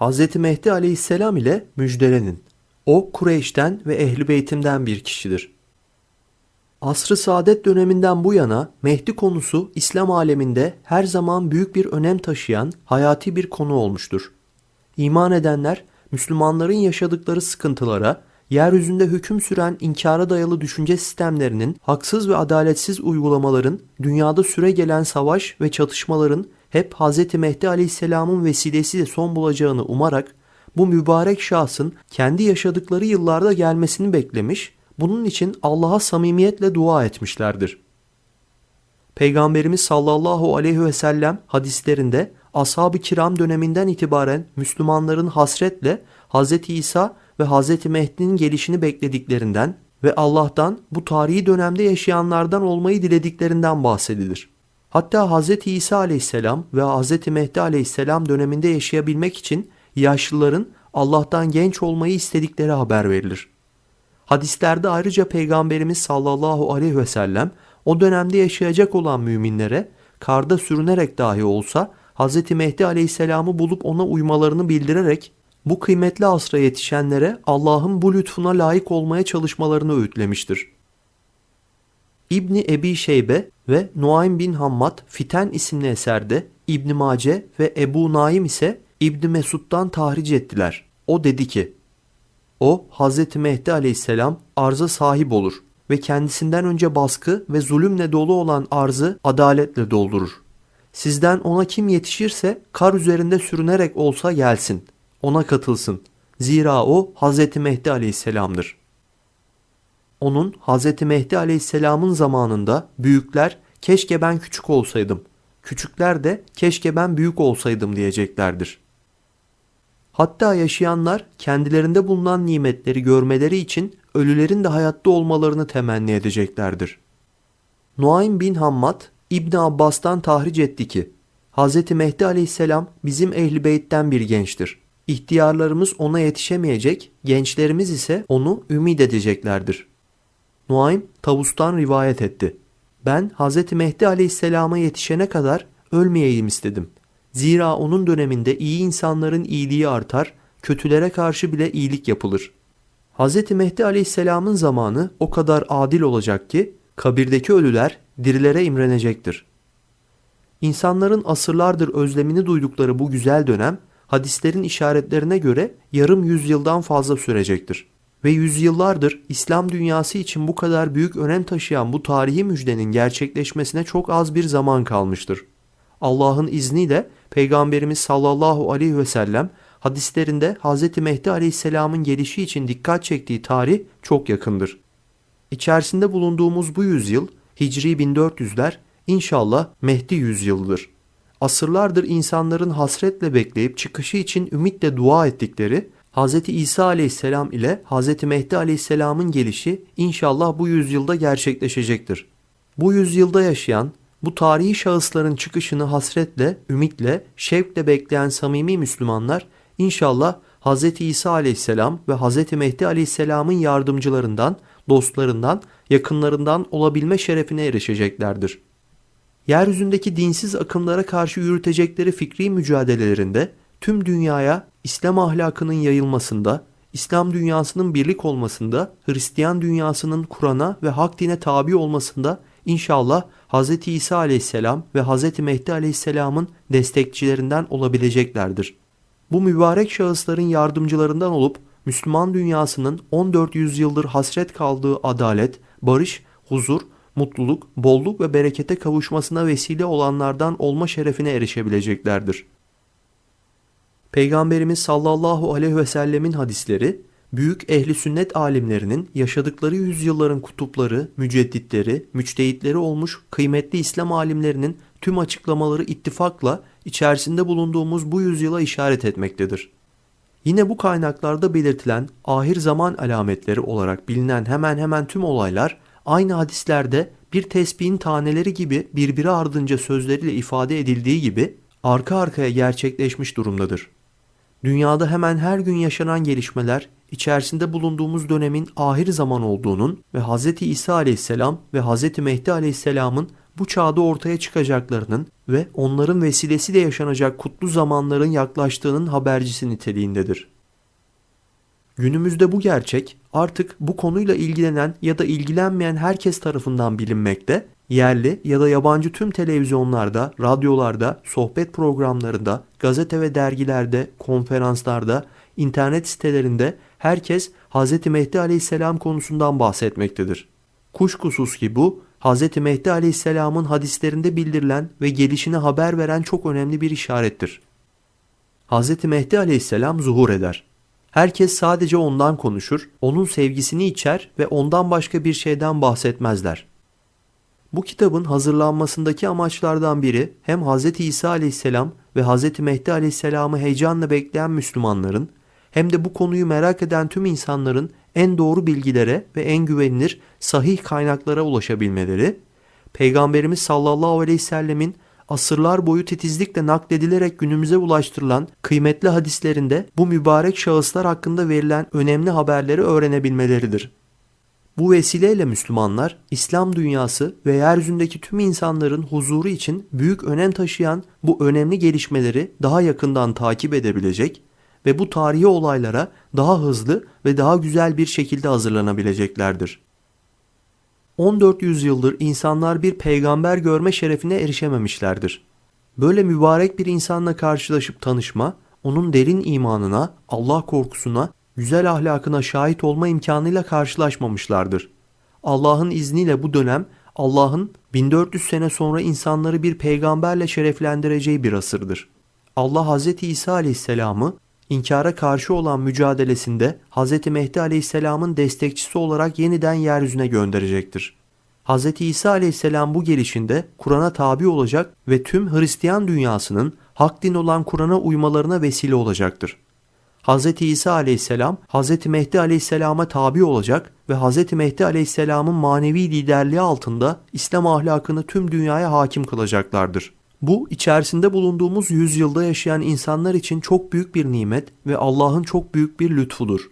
Hz. Mehdi aleyhisselam ile müjdelenin. O Kureyş'ten ve Ehli Beytim'den bir kişidir. Asr-ı Saadet döneminden bu yana Mehdi konusu İslam aleminde her zaman büyük bir önem taşıyan hayati bir konu olmuştur. İman edenler Müslümanların yaşadıkları sıkıntılara, yeryüzünde hüküm süren inkara dayalı düşünce sistemlerinin haksız ve adaletsiz uygulamaların, dünyada süre gelen savaş ve çatışmaların hep Hz. Mehdi Aleyhisselam'ın vesilesiyle son bulacağını umarak bu mübarek şahsın kendi yaşadıkları yıllarda gelmesini beklemiş, bunun için Allah'a samimiyetle dua etmişlerdir. Peygamberimiz sallallahu aleyhi ve sellem hadislerinde ashab-ı kiram döneminden itibaren Müslümanların hasretle Hz. İsa ve Hz. Mehdi'nin gelişini beklediklerinden ve Allah'tan bu tarihi dönemde yaşayanlardan olmayı dilediklerinden bahsedilir. Hatta Hz. İsa aleyhisselam ve Hz. Mehdi aleyhisselam döneminde yaşayabilmek için yaşlıların Allah'tan genç olmayı istedikleri haber verilir. Hadislerde ayrıca Peygamberimiz sallallahu aleyhi ve sellem o dönemde yaşayacak olan müminlere karda sürünerek dahi olsa Hz. Mehdi aleyhisselamı bulup ona uymalarını bildirerek bu kıymetli asra yetişenlere Allah'ın bu lütfuna layık olmaya çalışmalarını öğütlemiştir. İbni Ebi Şeybe ve Nuaym bin Hammad Fiten isimli eserde İbni Mace ve Ebu Naim ise İbni Mesud'dan tahric ettiler. O dedi ki, o Hz. Mehdi aleyhisselam arza sahip olur ve kendisinden önce baskı ve zulümle dolu olan arzı adaletle doldurur. Sizden ona kim yetişirse kar üzerinde sürünerek olsa gelsin, ona katılsın. Zira o Hz. Mehdi aleyhisselamdır. Onun Hz. Mehdi aleyhisselamın zamanında büyükler keşke ben küçük olsaydım, küçükler de keşke ben büyük olsaydım diyeceklerdir. Hatta yaşayanlar kendilerinde bulunan nimetleri görmeleri için ölülerin de hayatta olmalarını temenni edeceklerdir. Nuaym bin Hammad İbn Abbas'tan tahric etti ki Hz. Mehdi aleyhisselam bizim ehli beytten bir gençtir. İhtiyarlarımız ona yetişemeyecek, gençlerimiz ise onu ümid edeceklerdir. Nuaym Tavus'tan rivayet etti. Ben Hz. Mehdi aleyhisselama yetişene kadar ölmeyeyim istedim. Zira onun döneminde iyi insanların iyiliği artar, kötülere karşı bile iyilik yapılır. Hz. Mehdi aleyhisselamın zamanı o kadar adil olacak ki kabirdeki ölüler dirilere imrenecektir. İnsanların asırlardır özlemini duydukları bu güzel dönem hadislerin işaretlerine göre yarım yüzyıldan fazla sürecektir. Ve yüzyıllardır İslam dünyası için bu kadar büyük önem taşıyan bu tarihi müjdenin gerçekleşmesine çok az bir zaman kalmıştır. Allah'ın izniyle Peygamberimiz sallallahu aleyhi ve sellem hadislerinde Hz. Mehdi aleyhisselamın gelişi için dikkat çektiği tarih çok yakındır. İçerisinde bulunduğumuz bu yüzyıl Hicri 1400'ler inşallah Mehdi yüzyılıdır. Asırlardır insanların hasretle bekleyip çıkışı için ümitle dua ettikleri Hz. İsa aleyhisselam ile Hz. Mehdi aleyhisselamın gelişi inşallah bu yüzyılda gerçekleşecektir. Bu yüzyılda yaşayan, bu tarihi şahısların çıkışını hasretle, ümitle, şevkle bekleyen samimi Müslümanlar inşallah Hz. İsa aleyhisselam ve Hz. Mehdi aleyhisselamın yardımcılarından, dostlarından, yakınlarından olabilme şerefine erişeceklerdir. Yeryüzündeki dinsiz akımlara karşı yürütecekleri fikri mücadelelerinde tüm dünyaya İslam ahlakının yayılmasında, İslam dünyasının birlik olmasında, Hristiyan dünyasının Kur'an'a ve hak dine tabi olmasında inşallah Hz. İsa aleyhisselam ve Hz. Mehdi aleyhisselamın destekçilerinden olabileceklerdir. Bu mübarek şahısların yardımcılarından olup Müslüman dünyasının 14 yüzyıldır hasret kaldığı adalet, barış, huzur, mutluluk, bolluk ve berekete kavuşmasına vesile olanlardan olma şerefine erişebileceklerdir. Peygamberimiz sallallahu aleyhi ve sellemin hadisleri, büyük ehli sünnet alimlerinin yaşadıkları yüzyılların kutupları, mücedditleri, müçtehitleri olmuş kıymetli İslam alimlerinin tüm açıklamaları ittifakla içerisinde bulunduğumuz bu yüzyıla işaret etmektedir. Yine bu kaynaklarda belirtilen ahir zaman alametleri olarak bilinen hemen hemen tüm olaylar aynı hadislerde bir tesbihin taneleri gibi birbiri ardınca sözleriyle ifade edildiği gibi arka arkaya gerçekleşmiş durumdadır. Dünyada hemen her gün yaşanan gelişmeler içerisinde bulunduğumuz dönemin ahir zaman olduğunun ve Hz. İsa aleyhisselam ve Hz. Mehdi aleyhisselamın bu çağda ortaya çıkacaklarının ve onların vesilesiyle yaşanacak kutlu zamanların yaklaştığının habercisi niteliğindedir. Günümüzde bu gerçek artık bu konuyla ilgilenen ya da ilgilenmeyen herkes tarafından bilinmekte, yerli ya da yabancı tüm televizyonlarda, radyolarda, sohbet programlarında, gazete ve dergilerde, konferanslarda, internet sitelerinde herkes Hz. Mehdi Aleyhisselam konusundan bahsetmektedir. Kuşkusuz ki bu Hz. Mehdi Aleyhisselam'ın hadislerinde bildirilen ve gelişine haber veren çok önemli bir işarettir. Hz. Mehdi Aleyhisselam zuhur eder. Herkes sadece ondan konuşur, onun sevgisini içer ve ondan başka bir şeyden bahsetmezler. Bu kitabın hazırlanmasındaki amaçlardan biri hem Hz. İsa aleyhisselam ve Hz. Mehdi aleyhisselamı heyecanla bekleyen Müslümanların hem de bu konuyu merak eden tüm insanların en doğru bilgilere ve en güvenilir sahih kaynaklara ulaşabilmeleri, Peygamberimiz sallallahu aleyhi ve sellemin asırlar boyu titizlikle nakledilerek günümüze ulaştırılan kıymetli hadislerinde bu mübarek şahıslar hakkında verilen önemli haberleri öğrenebilmeleridir. Bu vesileyle Müslümanlar, İslam dünyası ve yeryüzündeki tüm insanların huzuru için büyük önem taşıyan bu önemli gelişmeleri daha yakından takip edebilecek ve bu tarihi olaylara daha hızlı ve daha güzel bir şekilde hazırlanabileceklerdir. 14 yüzyıldır insanlar bir peygamber görme şerefine erişememişlerdir. Böyle mübarek bir insanla karşılaşıp tanışma, onun derin imanına, Allah korkusuna, güzel ahlakına şahit olma imkanıyla karşılaşmamışlardır. Allah'ın izniyle bu dönem Allah'ın 1400 sene sonra insanları bir peygamberle şereflendireceği bir asırdır. Allah Hz. İsa aleyhisselamı inkara karşı olan mücadelesinde Hz. Mehdi aleyhisselamın destekçisi olarak yeniden yeryüzüne gönderecektir. Hz. İsa aleyhisselam bu gelişinde Kur'an'a tabi olacak ve tüm Hristiyan dünyasının hak din olan Kur'an'a uymalarına vesile olacaktır. Hz. İsa aleyhisselam Hz. Mehdi aleyhisselama tabi olacak ve Hz. Mehdi aleyhisselamın manevi liderliği altında İslam ahlakını tüm dünyaya hakim kılacaklardır. Bu içerisinde bulunduğumuz yüzyılda yaşayan insanlar için çok büyük bir nimet ve Allah'ın çok büyük bir lütfudur.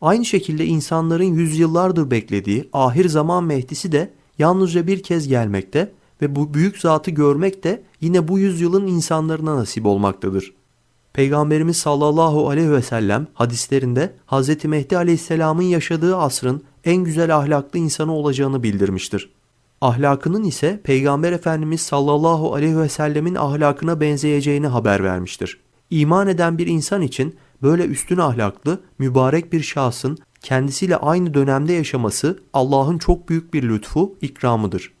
Aynı şekilde insanların yüzyıllardır beklediği ahir zaman Mehdisi de yalnızca bir kez gelmekte ve bu büyük zatı görmek de yine bu yüzyılın insanlarına nasip olmaktadır. Peygamberimiz sallallahu aleyhi ve sellem hadislerinde Hz. Mehdi aleyhisselamın yaşadığı asrın en güzel ahlaklı insanı olacağını bildirmiştir. Ahlakının ise Peygamber Efendimiz sallallahu aleyhi ve sellemin ahlakına benzeyeceğini haber vermiştir. İman eden bir insan için böyle üstün ahlaklı, mübarek bir şahsın kendisiyle aynı dönemde yaşaması Allah'ın çok büyük bir lütfu, ikramıdır.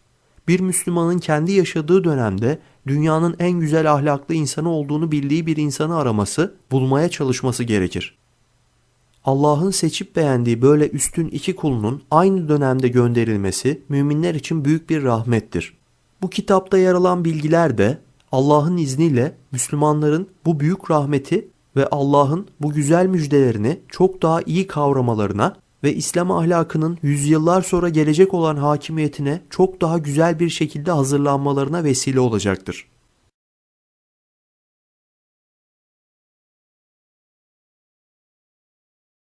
Bir Müslümanın kendi yaşadığı dönemde dünyanın en güzel ahlaklı insanı olduğunu bildiği bir insanı araması, bulmaya çalışması gerekir. Allah'ın seçip beğendiği böyle üstün iki kulunun aynı dönemde gönderilmesi müminler için büyük bir rahmettir. Bu kitapta yer alan bilgiler de Allah'ın izniyle Müslümanların bu büyük rahmeti ve Allah'ın bu güzel müjdelerini çok daha iyi kavramalarına ve İslam ahlakının yüzyıllar sonra gelecek olan hakimiyetine çok daha güzel bir şekilde hazırlanmalarına vesile olacaktır.